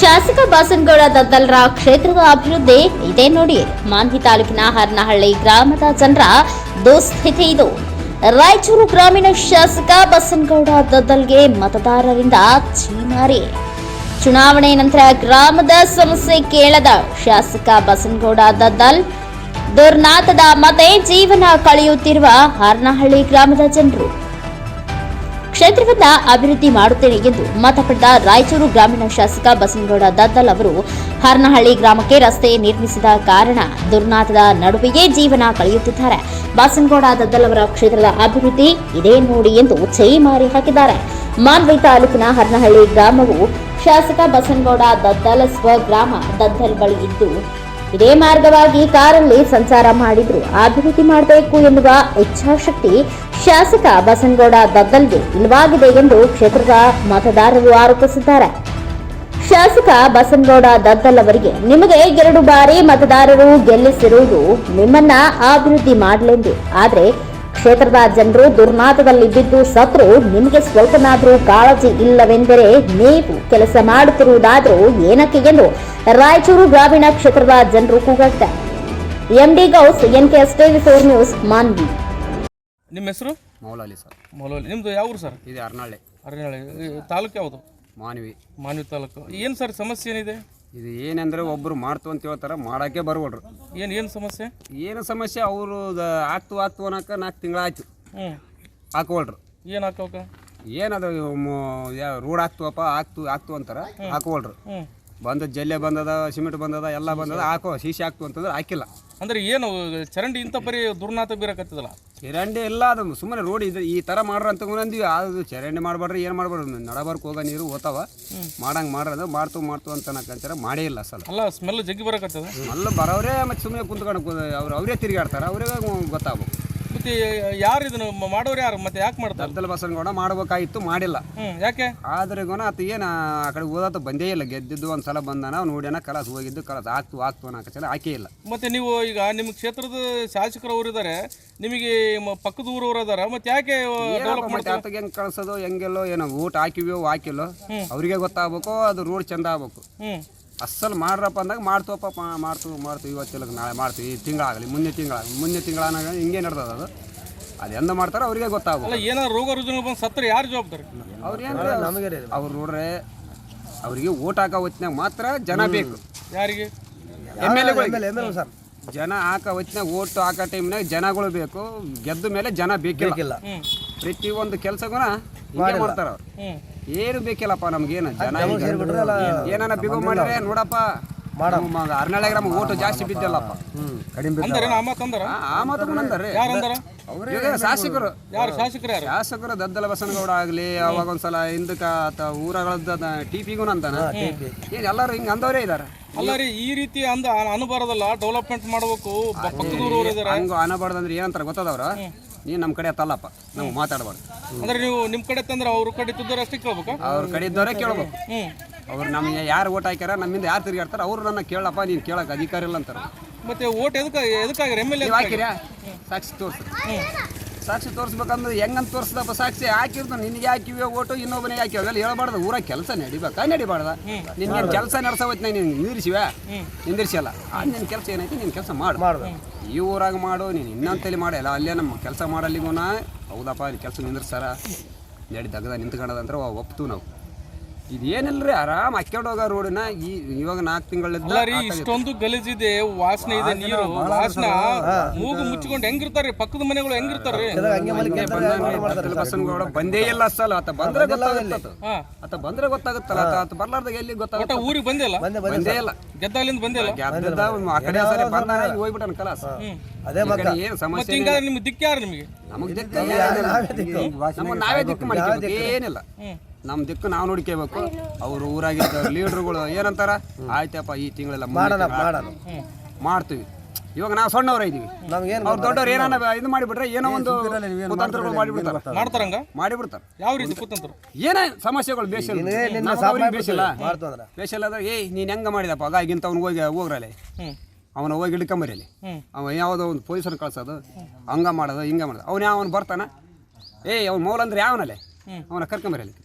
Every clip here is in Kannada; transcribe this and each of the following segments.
ಶಾಸಕ ಬಾಸನಗೌಡ ದದ್ದಲ್ರ ಕ್ಷೇತ್ರದ ಅಭಿವೃದ್ಧಿ ಇದೆ ನೋಡಿ. ಮಾನ್ವಿ ತಾಲೂಕಿನ ಹರ್ನಹಳ್ಳಿ ಗ್ರಾಮದ ಜನರ ದುಸ್ಥಿತಿ ಇದು. ರಾಯಚೂರು ಗ್ರಾಮೀಣ ಶಾಸಕ ಬಸನಗೌಡ ದದ್ದಲ್ಗೆ ಮತದಾರರಿಂದ ಚೀಮಾರಿ ಚುನಾವಣೆ ನಂತರ ಗ್ರಾಮದ ಸಮಸ್ಯೆ ಕೇಳದ ಶಾಸಕ ಬಸನಗೌಡ ದದ್ದಲ್. ದುರ್ನಾಥದ ಮತೆ ಜೀವನ ಕಳೆಯುತ್ತಿರುವ ಹರ್ನಹಳ್ಳಿ ಗ್ರಾಮದ ಜನರು. ಕ್ಷೇತ್ರವನ್ನ ಅಭಿವೃದ್ಧಿ ಮಾಡುತ್ತೇನೆ ಎಂದು ಮತ ಪಡೆದ ರಾಯಚೂರು ಗ್ರಾಮೀಣ ಶಾಸಕ ಬಸನಗೌಡ ದದ್ದಲ್ ಅವರು ಹರ್ನಹಳ್ಳಿ ಗ್ರಾಮಕ್ಕೆ ರಸ್ತೆ ನಿರ್ಮಿಸಿದ ಕಾರಣ ದುರ್ನಾಥದ ನಡುವೆಯೇ ಜೀವನ ಕಳೆಯುತ್ತಿದ್ದಾರೆ. ಬಸನಗೌಡ ದದ್ದಲ್ ಅವರ ಕ್ಷೇತ್ರದ ಅಭಿವೃದ್ಧಿ ಇದೇ ನೋಡಿ ಎಂದು ಮಾರಿ ಹಾಕಿದ್ದಾರೆ. ಮಾನ್ವಿ ತಾಲೂಕಿನ ಹರ್ನಹಳ್ಳಿ ಗ್ರಾಮವು ಶಾಸಕ ಬಸನಗೌಡ ದದ್ದಲ್ ಸ್ವಗ್ರಾಮ ದದ್ದಲ್ ಬಳಿ ಇದ್ದು ಇದೇ ಮಾರ್ಗವಾಗಿ ಕಾರಲ್ಲಿ ಸಂಚಾರ ಮಾಡಿದ್ರು. ಅಭಿವೃದ್ಧಿ ಮಾಡಬೇಕು ಎನ್ನುವ ಇಚ್ಛಾಶಕ್ತಿ ಶಾಸಕ ಬಸನಗೌಡ ದದ್ದಲ್ಗೆ ಇಲ್ಲವಾಗಿದೆ ಎಂದು ಕ್ಷೇತ್ರದ ಮತದಾರರು ಆರೋಪಿಸಿದ್ದಾರೆ. ಶಾಸಕ ಬಸನಗೌಡ ದದ್ದಲ್ ಅವರಿಗೆ ನಿಮಗೆ ಎರಡು ಬಾರಿ ಮತದಾರರು ಗೆಲ್ಲಿಸಿರುವುದು ನಿಮ್ಮನ್ನ ಅಭಿವೃದ್ಧಿ ಮಾಡಲೆಂದು. ಆದ್ರೆ ಕ್ಷೇತ್ರದ ಜನರು ದುರ್ನಾತದಲ್ಲಿ ಬಿದ್ದು ಸತ್ರು ನಿಮಗೆ ಸ್ವಲ್ಪನಾದರೂ ಕಾಳಜಿ ಇಲ್ಲವೆಂದರೆ ನೀವು ಕೆಲಸ ಮಾಡುತ್ತಿರುವುದಾದರೂ ಏನಕ್ಕೆ ಎಂದು ರಾಯಚೂರು ಗ್ರಾಮೀಣ ಕ್ಷೇತ್ರದ ಜನರು ಕೂಗಾಡ್ತಾರೆ. MD Ghouse NK TV four news Manvi. ನಿಮ್ಮ ಹೆಸರು? ಮೌಲಾಲಿ ಸರ್. ಮೊಲೋಲಿ. ನಿಮ್ದು ಯಾವ ಊರು ಸರ್? ಇದು ಅರ್ನಾಳೆ ಅರಣ್ಯಾಳಿ ತಾಲೂಕು ಯಾವುದು? ಮಾನವಿ. ಮಾನ್ವಿ ತಾಲೂಕು. ಏನು ಸರ್ ಸಮಸ್ಯೆ ಏನಿದೆ? ಇದು ಏನಂದ್ರೆ ಒಬ್ರು ಮಾಡ್ತು ಅಂತ ಹೇಳ್ತಾರ ಮಾಡಕ್ಕೆ ಬರ್ವಲ್ರು. ಏನು ಏನು ಸಮಸ್ಯೆ? ಏನು ಸಮಸ್ಯೆ ಅವರು ಆಗ್ತು ಆಗ್ತು ಅನ್ನೋಕೆ ನಾಲ್ಕು ತಿಂಗಳಾಯ್ತು ಆಯ್ತು. ಹಾಕೋಳ್ರು ಏನು ಹಾಕೋಕ ಏನದು ರೋಡ್ ಹಾಕ್ತುವಪ್ಪ ಆಗ್ತು ಆಗ್ತು ಅಂತಾರ ಹಾಕೋಳ್ರು ಬಂದ ಜಲ್ಲೆ ಬಂದದ ಸಿಮೆಂಟ್ ಬಂದದ ಎಲ್ಲ ಬಂದದ ಹಾಕೋ ಶೀಶೆ ಹಾಕ್ತು ಅಂತಂದ್ರೆ ಹಾಕಿಲ್ಲ. ಅಂದ್ರೆ ಏನು ಚರಂಡಿ ಇಂಥ ಪರಿ ದುರ್ನಾತ ಬೀರಕತ್ತದಲ್ಲ? ಚರಂಡಿ ಎಲ್ಲ ಅದು ಸುಮ್ಮನೆ ರೋಡ್ ಇದೆ ಈ ಥರ ಮಾಡ್ರ ಅಂತ ಅಂದ್ವಿ ಅದು ಚರಂಡಿ ಮಾಡಬೇಡ್ರಿ ಏನು ಮಾಡಬಾರ್ದು ನಡಬರ್ಕ್ ಹೋಗೋ ನೀರು ಓತಾವ. ಮಾಡಂಗೆ ಅದು ಮಾಡ್ತು ಮಾಡ್ತು ಅಂತ ಅನ್ನಕಂತಾರೆ ಮಾಡೇ ಇಲ್ಲ ಸಲ ಅಲ್ಲ ಸ್ಮೆಲ್ ಜಗ್ಗಿ ಬರಕತ್ತದ? ಅಲ್ಲ ಬರೋರೇ ಮತ್ತೆ ಸುಮ್ಮನೆ ಕುಂತ್ಕೊಂಡು ಅವ್ರು ಅವರೇ ತಿರುಗಾಡ್ತಾರೆ ಅವರೇ ಗೊತ್ತಾಗ್ಬೇಕು. ಮತ್ತೆ ಯಾರು ಇದನ್ನು ಮಾಡೋರು ಯಾರು? ಮತ್ತೆ ಯಾಕೆ ಮಾಡ್ತಾರೆ? ದದ್ದಲ ಬಸವನಗೌಡ ಮಾಡ್ಬೇಕಾಗಿತ್ತು ಮಾಡಿಲ್ಲ. ಯಾಕೆ? ಆದ್ರೆ ಗುಣ ಆತ ಏನು ಆ ಕಡೆ ಓದಾತ ಬಂದೇ ಇಲ್ಲ. ಗೆದ್ದಿದ್ದು ಒಂದ್ಸಲ ಬಂದಾನ ನೋಡ್ಯಾನ ಕಲಾಸ್ ಹೋಗಿದ್ದು ಕಲಾಸ ಆಗ್ತು ಆಗ್ತು ಅನ್ನೋ ಸಲ ಆಕೆ ಇಲ್ಲ. ಮತ್ತೆ ನೀವು ಈಗ ನಿಮ್ಮ ಕ್ಷೇತ್ರದ ಶಾಸಕರು ಅವರು ಇದ್ದಾರೆ ನಿಮಗೆ ಮ- ಪಕ್ಕದ ಊರವ್ರು ಇದಾರೆ ಮತ್ತೆ ಯಾಕೆ ಮತ್ತೆ ಆತಗೆ ಹೆಂಗೆ ಕಳ್ಸೋದು ಹೆಂಗೆಲ್ಲೋ ಏನೋ ಊಟ ಹಾಕಿವ್ಯೋ ಹಾಕಿಲ್ಲೋ ಅವ್ರಿಗೆ ಗೊತ್ತಾಗ್ಬೇಕು ಅದು ರೋಡ್ ಚಂದ ಆಗ್ಬೇಕು. ಅಸಲ್ ಮಾಡ್ರಪ್ಪ ಅಂದಾಗ ಮಾಡ್ತವಪ್ಪ ಮಾಡ್ತೀವಿ ಮಾಡ್ತು ಮಾಡ್ತು ಇವತ್ತಿಲ್ಲ ನಾಳೆ ಮಾಡ್ತೀವಿ ಈ ತಿಂಗಳಾಗಲಿ ಮುಂದೆ ತಿಂಗಳಾಗಲಿ. ಮುಂದೆ ತಿಂಗಳಾಗ ಹಿಂಗೆ ನಡ್ದದ ಅದು. ಅದು ಎಂದ ಮಾಡ್ತಾರೋ ಅವ್ರಿಗೆ ಗೊತ್ತಾಗುತ್ತೆ ಅಲ್ಲ ಏನಾರು ರೋಗ ರುಜಿನ ಬಂದು ಸತ್ರ ಯಾರು ಜವಾಬ್ದಾರಿ? ಅವ್ರು ಅವ್ರು ನೋಡ್ರೆ ಅವರಿಗೆ ಓಟ್ ಹಾಕೋ ಹೊತ್ತಿನಾಗ ಮಾತ್ರ ಜನ ಬೇಕು. ಯಾರಿಗೆ? ಎಂ ಎಲ್ ಜನ ಹಾಕೋ ಹೊತ್ತಿನಾಗ ಓಟ್ ಹಾಕೋ ಟೈಮ್ನಾಗ ಜನಗಳು ಬೇಕು. ಗೆದ್ದ ಮೇಲೆ ಜನ ಬೇಕಿಲ್ಲ. ಪ್ರತಿಯೊಂದು ಪ್ರತಿ ಒಂದು ಕೆಲಸಗುನ ಹಿಂಗೆ ಮಾಡ್ತಾರ ಅವ್ರು. ಏನು ಬೇಕಿಲ್ಲಪ್ಪ ನಮ್ಗೇನು ಜನ ಏನಾನ ಬಿಗೋ ಮಾಡಿದ್ರೆ ನೋಡಪ್ಪ ಅರ್ನಾಳೆ ಗ್ರಾಮ ಓಟು ಜಾಸ್ತಿ ಬಿದ್ದಲ್ಲಪ್ಪ. ಶಾಸಕರು. ಯಾರು ಶಾಸಕರು ದದ್ದಲ ಬಸನಗೌಡ ಆಗ್ಲಿ ಅವಾಗ ಒಂದ್ಸಲ ಹಿಂದಕ್ಕ ಆತ ಊರಗಳದ ಟಿ ಪಿಗೂ ಅಂತಾನ? ಏನ್ ಎಲ್ಲರೂ ಹಿಂಗ ಅಂದವರೇ ಇದಾರೆ. ಅಲ್ಲ ರೀ ಈ ರೀತಿ ಅಂದ ಅನುಬಾರದಲ್ಲ ಡೆವಲಪ್ಮೆಂಟ್ ಮಾಡಬೇಕು ಪಕ್ಕದ ಊರವರು ಇದಾರೆ. ಹಂಗ ಅನಬಾರ್ದಂದ್ರೆ ಏನಂತಾರ ಗೊತ್ತದವ್ರ? ನೀನ್ ನಮ್ಮ ಕಡೆ ತಲ್ಲಪ್ಪ. ನಾವು ಮಾತಾಡಬಾರ್ದು. ಅಂದ್ರೆ ನೀವು ನಿಮ್ಮ ಕಡೆ ತಂದ್ರೆ ಅವ್ರ ಕಡೆ ತಿದ್ದವ್ರು ಅಷ್ಟೇ ಕೇಳ್ಬೇಕಾ? ಅವ್ರ ಕಡೆ ಇದ್ದವರೇ ಕೇಳ್ಬೇಕು. ಅವ್ರು ನಮ್ಗೆ ಯಾರು ಓಟ್ ಹಾಕ್ಯಾರ ನಮ್ಮಿಂದ ಯಾರು ತಿರುಗಾಡ್ತಾರೆ ಅವ್ರು ನನ್ನ ಕೇಳಪ್ಪ ನೀನು ಕೇಳಕ್ ಅಧಿಕಾರ ಇಲ್ಲ ಅಂತಾರೆ. ಮತ್ತೆ ಓಟ್ ಎದಕ್ಕೆ ಎದಕ್ಕಾಗ್ರಿ ಎಂ ಎಲ್ ಎ ಹಾಕಿರ್ಯಾ ಸಾಕ್ಷಿ ತೋರ್ಸಿ. ಸಾಕ್ಷಿ ತೋರಿಸ್ಬೇಕಂದ್ರೆ ಹೆಂಗಂತ ತೋರಿಸ್ದಪ್ಪ ಸಾಕ್ಷಿ? ಹಾಕಿರ್ತಾನೆ ನಿನಗೆ ಹಾಕಿವೆ ಓಟು ಇನ್ನೊಬ್ಬನಿಗೆ ಹಾಕಿವೆ. ಅವೆಲ್ಲ ಹೇಳ್ಬಾರ್ದು ಊರಾಗ ಕೆಲಸ ನಡಿಬೇಕಾ. ನಡಿಬಾರ್ದ? ನಿನ್ಗೆ ಕೆಲಸ ನಡೆಸೋತ್ ನಾನು ನಿನ್ಗೆ ನಿಂದಿರ್ಸಿವ ನಿಂದಿರ್ಸಲ್ಲ ಆ ನಿನ್ನ ಕೆಲಸ ಏನೈತಿ ನಿನ್ನ ಕೆಲಸ ಮಾಡು. ಈ ಊರಾಗ ಮಾಡು ನೀನು ತಲೆ ಮಾಡಲ್ಲ ಅಲ್ಲೇ ನಮ್ಮ ಕೆಲಸ ಮಾಡಲ್ಲಿಗುನ. ಹೌದಪ್ಪ ಕೆಲಸ ನಿಂದಿರ್ಸಾರ ನಡಿ ತಗದ ನಿಂತ್ಕೊಂಡದಂದ್ರೆ ಒಪ್ತು ನಾವು. ಇದೇನಿಲ್ರಿ ಆರಾಮ್ ಹಾಕೊಂಡು ಹೋಗ ರೋಡಿನ ಈ ಇವಾಗ ನಾಲ್ಕು ತಿಂಗಳಿಂದ ಇಷ್ಟೊಂದು ರೀ ಇಷ್ಟೊಂದು ಗಲೀಜಿದೆ ವಾಸನೆ ಇದೆ ನೀರು ವಾಸನೆ ಮೂಗು ಮುಚ್ಚಿಕೊಂಡು ಹೆಂಗಿರ್ತಾರ್ರಿ ಪಕ್ಕದ ಮನೆಗಳು ಹೆಂಗಿರ್ತಾರ್ರಿ ಬಸನಗೌಡ ಬಂದೇ ಇಲ್ಲ ಸಲ ಆತ ಬಂದ್ರೆ ಗೊತ್ತಾಗುತ್ತ ಆತ ಬಂದ್ರೆ ಗೊತ್ತಾಗುತ್ತಲ್ಲ ಆತ ಆತ ಬರ್ಲಾರ್ದಾಗ ಎಲ್ಲಿ ಗೊತ್ತಾಗ ಗೊತ್ತಾಗುತ್ತೆ ಊರಿಗೆ ಇಲ್ಲ ಬಂದೇ ಇಲ್ಲ ಗೆದ್ದಾಲಿಂದ ಬಂದೇ ಇಲ್ಲ ಆ ಕಡೆ ಸರಿ ಬಂದಾನ ಹೋಗ್ಬಿಟ್ಟನ ಕಲಾಸ ಅದೇ ಮತ್ತೆ ಏನು ಸಮಸ್ಯೆ ಹಿಂಗಾದ್ರೆ ನಿಮ್ಗೆ ದಿಕ್ಕ ಯಾರು ನಿಮಗೆ ನಮಗೆ ದಿಕ್ಕ ನಾವೇ ದಿಕ್ಕು ಏನಿಲ್ಲ ನಮ್ ದಿಕ್ಕು ನಾವು ನೋಡ್ಕೋಬೇಕು ಅವ್ರು ಊರಾಗಿದ್ದ ಲೀಡರ್ಗಳು ಏನಂತಾರ? ಆಯ್ತಪ್ಪ ಈ ತಿಂಗಳೆಲ್ಲ ತಿಂಗ್ಳು ಮಾಡ್ತೀವಿ. ಇವಾಗ ನಾವು ಸಣ್ಣವ್ರ ಇದೀವಿ. ಅವ್ರು ದೊಡ್ಡವ್ರು ಏನಾನ ಇದು ಮಾಡಿಬಿಟ್ರೆ ಏನೋ ಒಂದು ಕುತಂತ್ರಗಳು ಮಾಡಿಬಿಡ್ತಾರೆ. ಮಾಡ್ತಾರಂಗ? ಮಾಡಿಬಿಡ್ತಾರೆ. ಯಾವ ರೀತಿ ಕೂತಂತರು ಏನೇ ಸಮಸ್ಯೆಗಳು ಬೇಸಿಲ್ಲ ಬೇಸಿಲ್ಲ ಬೇಸಿಲ್ಲ ಅಂದ್ರೆ ಏಯ್ ನೀನು ಹೆಂಗ ಮಾಡಿದಪ್ಪ? ಆಗಿಂತ ಅವ್ನು ಹೋಗಿ ಹೋಗ್ರಲ್ಲಿ. ಅವನ ಹೋಗಿ ಹಿಡ್ಕೊಂಬರಲಿ ಅವ ಯಾವುದೋ ಒಂದು ಪೊಲೀಸರು ಕಳ್ಸೋದು ಹಂಗ ಮಾಡೋದು ಹಿಂಗ ಮಾಡೋದು. ಅವ್ನು ಯಾವನು ಬರ್ತಾನ? ಏಯ್ ಅವ್ನು ಮೌಲ್ ಅಂದ್ರೆ ಯಾವನಲ್ಲೇ? ಅವನ ಕರ್ಕೊಂಬರಲಿಕ್ಕೆ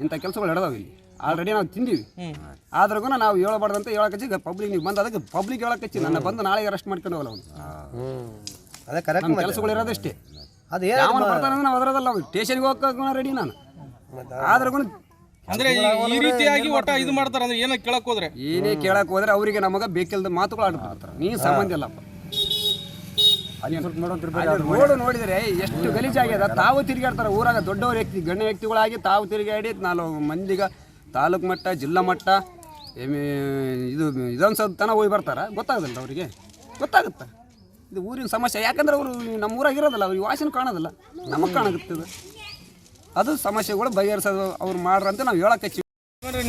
ಇಂಥ ಕೆಲಸಗಳು ನಡೆದವು ಇಲ್ಲಿ. ಆಲ್ರೆಡಿ ನಾವು ತಿಂದೀವಿ. ಆದ್ರೂ ನಾವು ಹೇಳಬಾರ್ದಂತ ಹೇಳಕಚ್ಚಿ ಪಬ್ಲಿಕ್ ನೀವು ಬಂದು ಅದಕ್ಕೆ ಪಬ್ಲಿಕ್ ಹೇಳಕಚ್ಚಿ ನನ್ನ ಬಂದು ನಾಳೆ ಅರೆಸ್ಟ್ ಮಾಡ್ಕೊಂಡು ಹೋಗಲ್ಲ ಅವನು. ಹ್ಮ್ ಅದೇ ಕರೆಕ್ಟ್ ನಮ್ಮ ಕೆಲಸಗಳು ಇರೋದಷ್ಟೇ ಅದು ಯಾವ ಬರ್ತಾನೆ ನಾವು ಅದರದಲ್ಲ ಸ್ಟೇಷನ್ಗೆ ಹೋಗಕ್ಕೆ ರೆಡಿ ನಾನು. ಆದ್ರೂ ಅಂದ್ರೆ ಈ- ರೀತಿಯಾಗಿ ಒಟ್ಟ ಇದು ಮಾಡ್ತಾರ ಅಂದ್ರೆ ಏನ ಕೇಳಕ್ ಹೋದ್ರೆ? ಏನೇ ಕೇಳಕ್ ಹೋದ್ರೆ ಅವರಿಗೆ ನಮಗ ಬೇಕಿಲ್ದ ಮಾತುಗಳು ಆಡ್ತಾರೆ ನೀ ಸಂಬಂಧ ಇಲ್ಲಪ್ಪ. ರೋಡ್ ನೋಡಿದ್ರೆ ಎಷ್ಟು ಗಲೀಜಾಗ್ಯದ ತಾವು ತಿರುಗಾಡ್ತಾರೆ ಊರಾಗ ದೊಡ್ಡವ್ರ ವ್ಯಕ್ತಿ ಗಣ್ಯ ವ್ಯಕ್ತಿಗಳಾಗಿ ತಾವು ತಿರುಗಾಡಿ ನಾಲ್ಕು ಮಂದಿಗ ತಾಲೂಕು ಮಟ್ಟ ಜಿಲ್ಲಾ ಮಟ್ಟ ಇದು ಇದೊಂದ್ಸದ ತನ ಹೋಗಿ ಬರ್ತಾರ. ಗೊತ್ತಾಗಲ್ಲ ಅವರಿಗೆ. ಗೊತ್ತಾಗುತ್ತೆ. ಇದು ಊರಿನ ಸಮಸ್ಯೆ. ಯಾಕಂದ್ರೆ ಅವರು ನಮ್ಮ ಊರಾಗ ಇರೋದಲ್ಲ ಅವ್ರಿಗೆ ವಾಸನೆ ಕಾಣೋದಿಲ್ಲ. ನಮಗೆ ಕಾಣುತ್ತೆ ಇದು ಅದು ಸಮಸ್ಯೆಗಳು ಬಗೆಹರಿಸೋದು ಅವ್ರು ಮಾಡ್ರಂತ ನಾವು ಹೇಳಕ್ಕೆ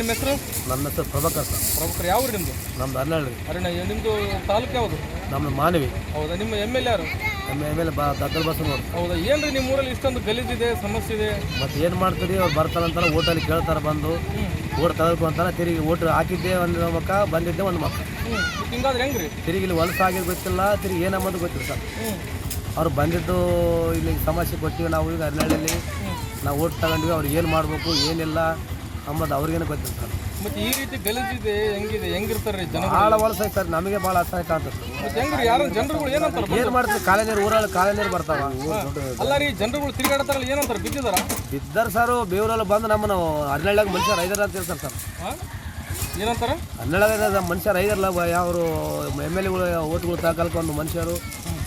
ನಿಮ್ಮ ಹೆಸರು? ನನ್ನ ಹೆಸರು ಪ್ರಭಾಕರ್ ಸರ್. ಪ್ರಭಾಕರ್ ಯಾವ ಊರು ನಿಮ್ದು? ನಮ್ದು ಹನ್ನೆರಡು ಅರಣ್ಯ ನಿಮ್ದು ತಾಲೂಕು ಯಾವುದು? ನಮ್ದು ಮಾನವಿ. ಹೌದಾ ನಿಮ್ಮ ಎಂ ಎಲ್ ಯಾರು? ನಮ್ಮ ಎಂ ಎಲ್ ಬಾ ದದ್ದಲ್ ಬಸ್ ನೋಡಿ ಹೌದಾ ಏನ್ರಿ ನಿಮ್ಮ ಊರಲ್ಲಿ ಇಷ್ಟೊಂದು ಗಲೀಜಿದೆ ಸಮಸ್ಯೆ ಇದೆ? ಮತ್ತೆ ಏನು ಮಾಡ್ತೀರಿ ಅವ್ರು ಬರ್ತಾರಂತಾರ ಓಟಲ್ಲಿ ಕೇಳ್ತಾರೆ ಬಂದು ಓಟ್ ತೆಗೆದುಕೊ ಅಂತಾರೆ ತಿರುಗಿ ಓಟ್ ಹಾಕಿದ್ದೆ ಒಂದು ಮಕ್ಕ ಬಂದಿದ್ದೆ ಒಂದು ಮಕ್ಕ. ಹಿಂಗಾದ್ರೆ ಹೆಂಗ್ರಿ? ತಿರುಗಿ ಇಲ್ಲಿ ಹೊಲಸು ಆಗಿದ್ದು ಗೊತ್ತಿಲ್ಲ ತಿರುಗಿ ಏನಮ್ಮದು ಗೊತ್ತಿಲ್ಲ ಸರ್. ಅವ್ರು ಬಂದಿದ್ದು ಇಲ್ಲಿ ಸಮಸ್ಯೆ ಕೊಟ್ಟಿವಿ ನಾವು ಈಗ ಹನ್ನೆರಡಲ್ಲಿ ನಾವು ಓಟ್ ತಗೊಂಡ್ವಿ ಅವ್ರಿಗೆ ಏನು ಮಾಡಬೇಕು ಏನಿಲ್ಲ. ಅಂಬದು ಅವ್ರಿಗೇನು ಗೊತ್ತಿಲ್ಲ ಸರ್. ಮತ್ತೆ ಈ ರೀತಿ ಗಲೀಜಿದೆ ಹೆಂಗಿದೆ ಹೆಂಗಿರ್ತಾರೆ ಜನ ಭಾಳ ವಲಸೆ ಸರ್ ನಮಗೆ ಭಾಳ ಅಸಹಾಯಕ ಅಂತ ಮತ್ತೆ ಹೆಂಗ್ರಿ ಯಾರು ಜನರುಗಳು ಏನಂತಾರೆ ಏನು ಮಾಡ್ತಾರೆ ಕಾಲೇ ನೀರು ಊರಲ್ಲಿ ಕಾಲೇ ನೀರು ಬರ್ತಾವ. ಅಲ್ಲ ರೀ ಜನರುಗಳು ತಿರುಗಾಡ್ತಾರಲ್ಲ ಏನಂತಾರೆ ಬಿದ್ದಿದಾರ ಬಿದ್ದಾರ ಸರ್ ಬೇವರೆಲ್ಲ ಬಂದು ನಮ್ಮನ್ನು ಹದಿನೇಳಾಗ ಮನುಷ್ಯರು ಐದರ ಅಂತ ಹೇಳ್ತಾರೆ ಸರ್. ಏನಂತಾರ? ಹನ್ನೆರಡಾಗ ಮನುಷ್ಯರು ಐದರಲ್ಲ ಯಾವರು ಎಂ ಎಲ್ ಎಗಳು ಓಟ್ಗಳು ತಗೊಳಕ್ಕೆ ಒಂದು ಮನುಷ್ಯರು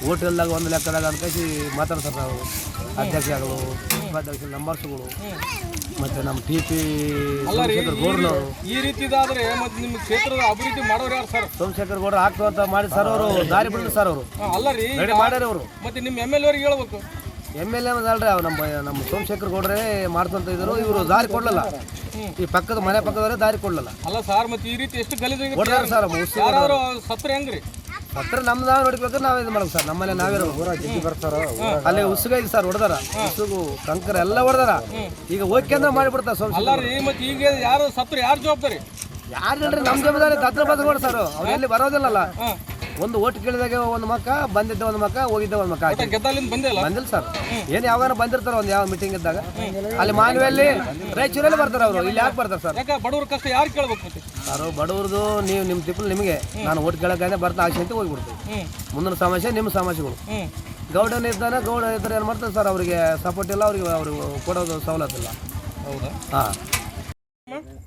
ಓಟ್ ಇಲ್ದಾಗ ಒಂದು ಲೆಕ್ಕದಾಗ ಅನ್ಕಸಿ ಮಾತಾಡ್ತಾರೆ ನಾವು ಅಧ್ಯಕ್ಷಗಳು ಉಪಾಧ್ಯಕ್ಷ ನಂಬರ್ಸ್ಗಳು ಮತ್ತು ನಮ್ಮ ಟಿ ಪಿ ಅಲ್ಲ ರೀ ಸೋಮಶೇಖರ್ ಗೌಡ್ರನವರು. ಈ ರೀತಿದಾದ್ರೆ ಮತ್ತೆ ನಿಮ್ಮ ಕ್ಷೇತ್ರದ ಅಭಿವೃದ್ಧಿ ಮಾಡೋರು ಯಾರು ಸರ್? ಸೋಮಶೇಖರ್ ಗೌಡ್ರು ಆಗ್ತಾವಂತ ಅಂತ ಮಾಡಿ ಸರ್ ಅವರು ದಾರಿ ಬಿಡಿದ್ರು ಸರ್ ಅವರು. ಅಲ್ಲ ರೀ ಮಾಡ್ಯಾರ ಅವರು ಮತ್ತೆ ನಿಮ್ಮ ಎಂ ಎಲ್ ಅವ್ರಿಗೆ ಹೇಳ್ಬೇಕು. ಎಂ ಎಲ್ ಎ ಅಲ್ರಿ ಅವ್ರು ನಮ್ಮ ನಮ್ಮ ಸೋಮಶೇಖರ್ ಗೌಡ್ರೆ ಮಾಡ್ಕೊಂತ ಇದ್ರು. ಇವರು ದಾರಿ ಕೊಡ್ಲಲ್ಲ. ಈ ಪಕ್ಕದ ಮನೆ ಪಕ್ಕದವರೇ ದಾರಿ ಕೊಡ್ಲಲ್ಲ. ಅಲ್ಲ ಸರ್ ಮತ್ತೆ ಈ ರೀತಿ ಎಷ್ಟು ಗಲೀಜ್ ಕೊಡ್ತಾರೆ ಸರ್ ಸತ್ರ ಹೆಂಗ್ರಿ? ಹತ್ರ ನಮ್ದು ನಾವು ನೋಡ್ಬೇಕು ನಾವೇ ಇದು ಮಾಡ್ಬೇಕು ಸರ್ ನಮ್ಮಲ್ಲಿ ನಾವಿರೋ ಬರ್ತಾರ ಅಲ್ಲಿ ಉಸುಗೈದು ಸರ್ ಹೊಡೆದಾರ. ಉಸುಗು ಕಂಕರ್ ಎಲ್ಲ ಹೊಡೆದಾರ. ಈಗ ಓಕೆ ಅಂದ್ರೆ ಮಾಡಿಬಿಡ್ತಾರೆ ಅಲ್ಲ ಸೋಮಶೇಖರ್ ರೀ ಮತ್ತೆ ಈಗ ಯಾರು ಸತ್ರ ಯಾರು ಜವಾಬ್ದಾರಿ? ಯಾರು ಹೇಳ್ರಿ ನಮ್ಮ ಜವಾಬ್ದಾರಿ ದತ್ರ ಬಂದ್ಕೊಡ್ ಸರ್. ಅವ್ರು ಎಲ್ಲಿ ಬರೋದಿಲ್ಲಲ್ಲ. ಒಂದು ಓಟ್ ಕೇಳಿದಾಗ ಒಂದು ಮಕ್ಕ ಬಂದಿದ್ದ ಒಂದು ಮಕ್ಕ ಹೋಗಿದ್ದ ಒಂದು ಮಕ್ಕ ಬಂದಿಲ್ಲ ಸರ್. ಏನ್ ಯಾವಾಗ ಬಂದಿರ್ತಾರ ಒಂದು ಯಾವ ಮೀಟಿಂಗ್ ಇದ್ದಾಗ. ಅಲ್ಲಿ ಮಾನವಿಯಲ್ಲಿ ರಾಯಚೂರಲ್ಲಿ ಬರ್ತಾರೆ ಅವರು. ಇಲ್ಲಿ ಯಾಕೆ ಬರ್ತಾರೆ ಸರ್? ಬಡವ್ರ ಕಷ್ಟ ಯಾರು ಕೇಳ್ಬೇಕು ಸರ್ ಬಡವ್ರದ್ದು ನೀವು ನಿಮ್ಮ ತಿಪ್ಪಲು ನಿಮಗೆ. ನಾನು ಓಟ್ ಕೇಳಕ್ಕೆ ಬರ್ತಾ ಆಶೆ ಅಂತ ಹೋಗ್ಬಿಡ್ತೀವಿ. ಮುಂದಿನ ಸಮಸ್ಯೆ ನಿಮ್ಮ ಸಮಸ್ಯೆಗಳು. ಗೌಡನ ಇದ್ದಾನೆ ಗೌಡ ಇದ್ದಾರೆ ಏನು ಮಾಡ್ತಾರೆ ಸರ್ ಅವರಿಗೆ ಸಪೋರ್ಟ್ ಇಲ್ಲ ಅವ್ರಿಗೆ ಅವ್ರಿಗೆ ಕೊಡೋದು ಸವಲತ್ತಿಲ್ಲ ಹೌದಾ? ಹಾಂ.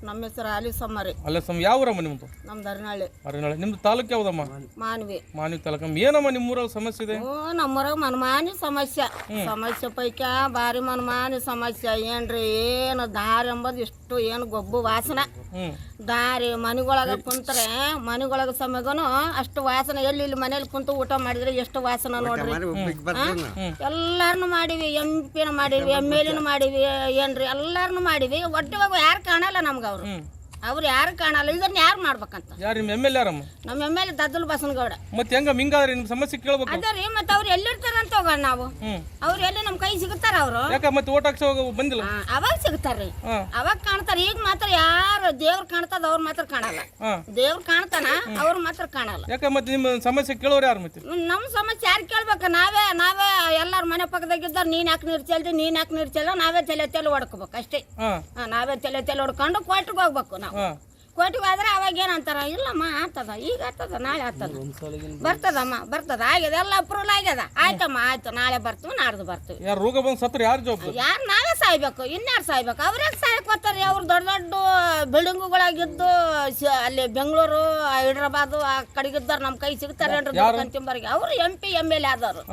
ನಮ್ಮ ಹೆಸರು ಆಲಿ ಸಮ್ಮರಿ ಅಲ್ಲ ಸಮ್ ಯಾವ ಊರಮ್ಮ ನಿಮ್ದು? ನಮ್ದು ಅರಿನಾಳಿ ಅರೆ ನಿಮ್ದು ತಾಲೂಕು ಯಾವ್ದಮ್ಮ? ಮಾನ್ವಿ. ಮಾನವಿ ತಾಲೂಕಮ್ಮ. ಏನಮ್ಮ ನಿಮ್ಮ ಊರಲ್ಲಿ ಸಮಸ್ಯೆ ಇದೆ? ಓ ನಮ್ಮೂರಾಗ ಮನಮಾನಿ ಸಮಸ್ಯೆ. ಸಮಸ್ಯೆ ಪೈಕ ಭಾರಿ ಮನಮಾನಿ ಸಮಸ್ಯೆ. ಏನ್ರಿ ಏನು ದಾರಿ ಎಂಬುದು ಇಷ್ಟು ಏನು ಗೊಬ್ಬು ವಾಸನ. ಹ್ಮ್. ದಾರಿ ಮನೆಗೊಳಗ ಕುಂತ್ರೆ ಮನೆಗೊಳಗ ಸಮಯಗನು ಅಷ್ಟು ವಾಸನೆ ಎಲ್ಲಿ ಇಲ್ಲಿ ಮನೇಲಿ ಕುಂತು ಊಟ ಮಾಡಿದ್ರೆ ಎಷ್ಟು ವಾಸನ ನೋಡ್ರಿ. ಎಲ್ಲಾರನು ಮಾಡಿವಿ ಎಂ ಪಿನ ಮಾಡಿವಿ ಎಂ ಎಲ್ ಎನು ಮಾಡಿವಿ ಏನ್ರಿ ಎಲ್ಲಾರನು ಮಾಡಿವಿ. ಒಟ್ಟಿವಾಗ ಯಾರು ಕಾಣಲ್ಲ ನಮ್ಗೆ ಅವ್ರು. ಅವ್ರು ಯಾರು ಕಾಣಲ್ಲ ಇದನ್ನ ಯಾರು ಮಾಡ್ಬೇಕಂತ? ಯಾರು ನಿಮ್ಮ ಎಂ ಎಲ್ ಯಾರಮ್ಮ? ನಮ್ಮ ಎಂ ಎಲ್ ದದ್ದಲ್ ಬಸನಗೌಡ ಮತ್ತೆ ಹೆಂಗ ಮಿಂಗಾದ್ರೆ ನಿಮ್ ಸಮಸ್ಯೆ ಕೇಳ್ಬೇಕು? ಅದೇ ರೀ ಮತ್ತೆ ಅವ್ರು ಎಲ್ಲಿರ್ತಾರಂತ ಹೋಗೋಣ ನಾವು. ಹ್ಮ್. ಅವ್ರು ಎಲ್ಲಿ ನಮ್ಮ ಕೈ ಸಿಗುತ್ತಾರ ಅವರು? ಯಾಕ ಮತ್ತೆ ಓಟ್ ಹಾಕ್ಸೋ ಬಂದಿಲ್ಲ? ಅವಾಗ ಸಿಗ್ತಾರ್ರಿ ಹಾ. ಅವಾಗ ಕಾಣ್ತಾರ ಈಗ ಮಾತ್ರ ಯಾರು ದೇವ್ರು ಕಾಣ್ತದ ಅವ್ರು ಮಾತ್ರ ಕಾಣಲ್ಲ. ಹಾ. ದೇವ್ರು ಕಾಣ್ತಾನ ಅವ್ರು ಮಾತ್ರ ಕಾಣಲ್ಲ. ಯಾಕ ಮತ್ತೆ ನಿಮ್ಮ ಸಮಸ್ಯೆ ಕೇಳೋರು ಯಾರು ಮತ್ತೆ? ನಮ್ಮ ಸಮಸ್ಯೆ ಯಾರು ಕೇಳ್ಬೇಕ? ನಾವೇ ನಾವೇ ಎಲ್ಲಾರ ಮನೆ ಪಕ್ಕದಾಗಿದ್ದಾರೆ ನೀನ್ ಯಾಕೆ ನೀರು ಚೆಲ್ದಿ ನೀನ್ ಯಾಕೆ ನೀರು ಚೆಲ್ಲ ನಾವೇ ತಲೆ ತಲೆ ಹೊಡ್ಕೋಬೇಕು ಅಷ್ಟೇ. ಹಾ. ಹಾ, ನಾವೇ ತಲೆ ತಲೆ ಹೊಡ್ಕೊಂಡು ಕೋರ್ಟ್ಗೆ ಹೋಗ್ಬೇಕು ನಾವು. ಹಾ. ಕೋರ್ಟ್ಗೆ ಹೋದ್ರೆ ಅವಾಗ ಏನಂತಾರ? ಇಲ್ಲಮ್ಮ ಆಗ್ತದ. ಈಗ ಆಗ್ತದ ನಾಳೆ ಆಗ್ತದ. ಬರ್ತದಮ್ಮ ಬರ್ತದ. ಆಗ್ಯದ ಎಲ್ಲ ಅಪ್ರೂವಲ್ ಆಗ್ಯದ ಆಯ್ತಮ್ಮ ಆಯ್ತು. ನಾಳೆ ಬರ್ತೀವಿ ನಾಡ್ದು ಬರ್ತೀವಿ. ಯಾರು ರೋಗ ಬಂದು ಸತ್ರ ಯಾರು ಜವಾಬ್ದಾರಿ? ಯಾರು ನಾವೇ ಸಾಯ್ಬೇಕು ಇನ್ಯಾರು ಸಾಯ್ಬೇಕು? ಅವ್ರೇ ಸಾಯಕ್ ಬರ್ತಾರೆ ಅವ್ರು ದೊಡ್ಡ ದೊಡ್ಡ ಬಿಲ್ಡಿಂಗುಗಳಾಗಿದ್ದು ಅಲ್ಲಿ ಬೆಂಗಳೂರು ಹೈದ್ರಾಬಾದು ಆ ಕಡೆಗಿದ್ದಾರೆ ನಮ್ಮ ಕೈ ಸಿಗ್ತಾರೆ ತಿಂಬರಿಗೆ ಅವ್ರು M P M L A ಆದವರು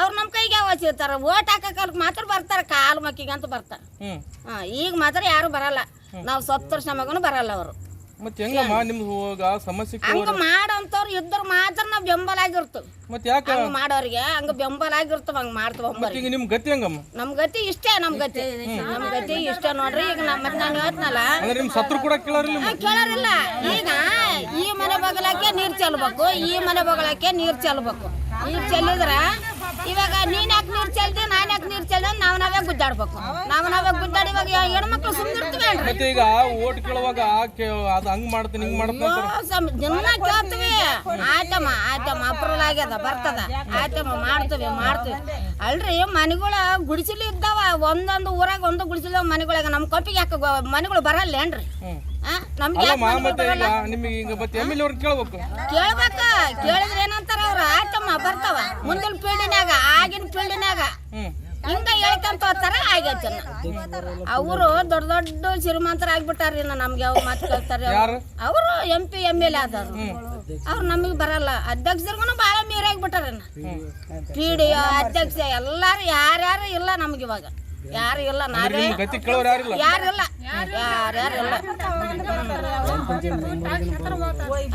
ಅವ್ರು ನಮ್ಮ ಕೈಗೆ ಯಾವ ಹಚ್ಚಿರ್ತಾರ ಓಟ್ ಹಾಕಕ್ಕೆ ಮಾತ್ರ ಬರ್ತಾರೆ ಕಾಲು ಮಕ್ಕಿಗೆ ಅಂತ ಬರ್ತಾರೆ. ಹಾಂ ಈಗ ಮಾತ್ರ ಯಾರು ಬರಲ್ಲ. ನಾವು ಸತ್ತರ ಮಗನು ಬರಲ್ಲ ಅವರು. ಮತ್ತೆ ಹೆಂಗಮ್ಮ ನಿಮ್ದು ಹೋಗ ಸಮಸ್ಯೆ ಹಂಗ ಮಾಡಂತವ್ರು ಇದ್ರ ಮಾತ್ರ ನಾವು ಬೆಂಬಲ ಆಗಿರ್ತೀವಿ. ಮತ್ತೆ ಯಾಕ? ಹಂಗ ಮಾಡೋರಿಗೆ ಹಂಗ ಬೆಂಬಲ ಆಗಿರ್ತವ ಹಂಗ ಮಾಡ್ತೀವಿ ಮತ್ತೆ ಈಗ ನಿಮ್ ಗತಿ ಹೆಂಗಮ್ಮ? ನಮ್ ಗತಿ ಇಷ್ಟೇ ನಮ್ ಗತಿ. ನಮ್ ಗತಿ ಇಷ್ಟೇ ನೋಡ್ರಿ ಈಗ ನಮ್ಮ ಮತ್ತೆ ನಾನು ಹೇಳ್ತನಲ್ಲ. ಅಂದ್ರೆ ನಿಮ್ ಸತ್ರು ಕೂಡ ಕೇಳೋರಿಲ್ಲ ಆ, ಕೇಳೋರಿಲ್ಲ. ಈಗ ಈ ಮನೆ ಬಗಲಕ್ಕೆ ನೀರ್ ಚೆಲ್ಬೇಕು ಈ ಮನೆ ಬಗಲಕ್ಕೆ ನೀರ್ ಚೆಲ್ಬೇಕು. ನೀರ್ ಚೆಲ್ಲಿದ್ರ ಇವಾಗ ನೀನ್ ಯಾಕೆ ನೀರ್ ಚೆಲ್ದಿ ನಾನ್ ಯಾಕೆ ನೀರ್ ಚೆಲ್ದೆ ನಾವು ಗುದ್ದಾಡ್ಬೇಕು. ನಾವು ನಾವೇ ಗುದ್ದಾಡಿ ಇವಾಗ ಹೆಣ್ಮಕ್ಳು ಸುಮ್ಮನಿರ್ತೀವೇನ್ರಿ ಮತ್ತೆ ಈಗ ಓಟ್ ಕೇಳುವಾಗ ಅದು ಹಂಗ್ ಮಾಡ್ತೀನಿ ಹಿಂಗ್ ಮಾಡ್ತೀನಿ ಅಂತಾರೆ. ದಿನ ಕೇಳ್ತೀವಿ. ಆಯ್ತಮ್ಮ ಆಯ್ತಮ್ಮ ಅಪ್ರೂವಲ್ ಆಗ್ಯದ ಬರ್ತದ. ಆಯ್ತಮ್ಮ ಮಾಡ್ತೀವಿ ಮಾಡ್ತೀವಿ. ಅಲ್ರಿ ಮನೆಗಳ ಗುಡಿಸಲು ಇದ್ದಾವ. ಒಂದೊಂದು ಊರಾಗ ಒಂದು ಗುಡಿಸಲು ಮನೆಗಳಾಗ ನಮ್ಮ ಕೊಪ್ಪಿಗೆ ಯಾಕೆ ಗೊ- ಮನೆಗಳು ಬರಲ್ಲೇನ್ರಿ ಹ್ಮ್. ಆ? ನಮ್ಗೆ ಅಲ್ಲ ಯಾಕೆ ಮಾ ಮನೆಗಳು ಮತ್ತೆ ಈಗ ಬರಲ್ಲ? ನಿಮಗೆ ಈಗ ಮತ್ತೆ ಎಂ ಎಲ್ ಅವ್ರನ್ನ ಕೇಳ್ಬೇಕು. ಕೇಳ್ಬೇಕ. ಕೇಳಿದ್ರೆ ಏನಂತಾರ ಅವ್ರ? ಆಯ್ತಮ್ಮ ಬರ್ತಾವ. ಮುಂದಿನ ಪೀಳಿನ್ಯಾಗ ಆಗಿನ ಪೀಳಿನ್ಯಾಗ ಹ್ಮ್. ಹಿಂಗ ಹೇಳ್ಕೊಂತ ಹೋಗ್ತಾರ ಆಗೈತೆ ಅವರು ದೊಡ್ಡ ದೊಡ್ಡ ಶ್ರೀಮಂತರ ಆಗ್ಬಿಟ್ಟಾರ್ರಿ ಇನ್ನ ನಮ್ಗೆ ಯಾವ ಮಾತು ಕೇಳ್ತಾರೆ ಅವರು. ಎಂ ಪಿ ಎಂ ಎಲ್ ಆದವ್ರು. ಅವ್ರು ನಮಗೆ ಬರಲ್ಲ. ಅಧ್ಯಕ್ಷರಿಗೂ ಭಾಳ ಮೀರಾಗ್ಬಿಟ್ಟಾರ ಪಿ ಡಿ ಅಧ್ಯಕ್ಷ ಎಲ್ಲಾರು ಯಾರ್ಯಾರು ಇಲ್ಲ ನಮ್ಗೆ ಇವಾಗ. ಯಾರು ಇಲ್ಲ ನಾವೇ ಯಾರಿಲ್ಲ ಯಾರ್ಯಾರಿಲ್ಲ ಯಾರ್ಯಾರು ಇಲ್ಲ.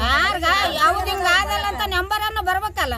ಯಾರ್ಗ ಯಾವ್ದು ಹಿಂಗ ಆಗಲ್ಲ ಅಂತ ನಂಬರನ್ನು ಬರ್ಬೇಕಲ್ಲ.